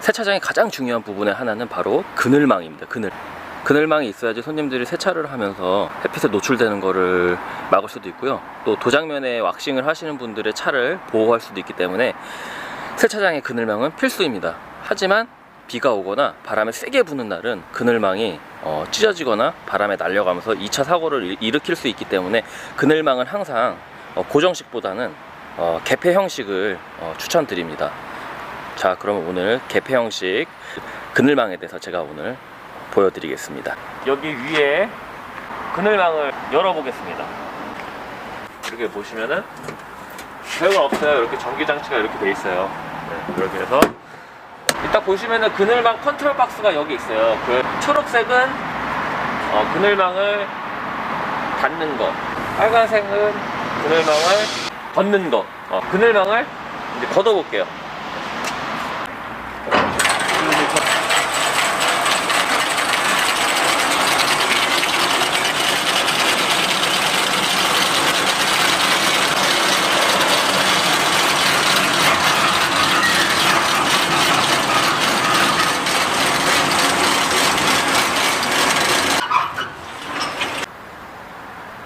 세차장의 가장 중요한 부분의 하나는 바로 그늘망입니다. 그늘. 그늘망이 있어야지 손님들이 세차를 하면서 햇빛에 노출되는 거를 막을 수도 있고요. 또 도장면에 왁싱을 하시는 분들의 차를 보호할 수도 있기 때문에 세차장의 그늘망은 필수입니다. 하지만 비가 오거나 바람이 세게 부는 날은 그늘망이 어, 찢어지거나 바람에 날려가면서 2차 사고를 일- 일으킬 수 있기 때문에 그늘망은 항상 어, 고정식보다는 어, 개폐 형식을 어, 추천드립니다. 자, 그럼 오늘 개폐 형식 그늘망에 대해서 제가 오늘 보여드리겠습니다. 여기 위에 그늘망을 열어보겠습니다. 이렇게 보시면은 별거 없어요. 이렇게 전기 장치가 이렇게 돼 있어요. 네, 이렇게 해서 이딱 보시면은 그늘망 컨트롤 박스가 여기 있어요. 그 초록색은 어, 그늘망을 닫는 거, 빨간색은 그늘망을 걷는 거. 어, 그늘망을 이제 걷어볼게요.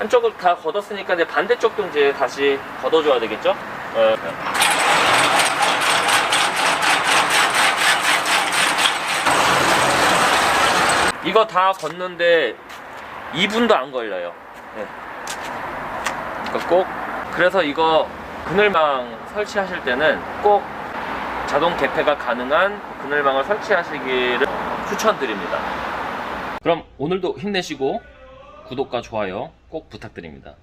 한쪽을 다 걷었으니까 이제 반대쪽도 이제 다시 걷어줘야 되겠죠? 어. 이거 다 걷는데 2분도 안 걸려요. 네. 그러니까 꼭 그래서 이거 그늘망 설치하실 때는 꼭 자동 개폐가 가능한 그늘망을 설치하시기를 추천드립니다. 그럼 오늘도 힘내시고 구독과 좋아요 꼭 부탁드립니다.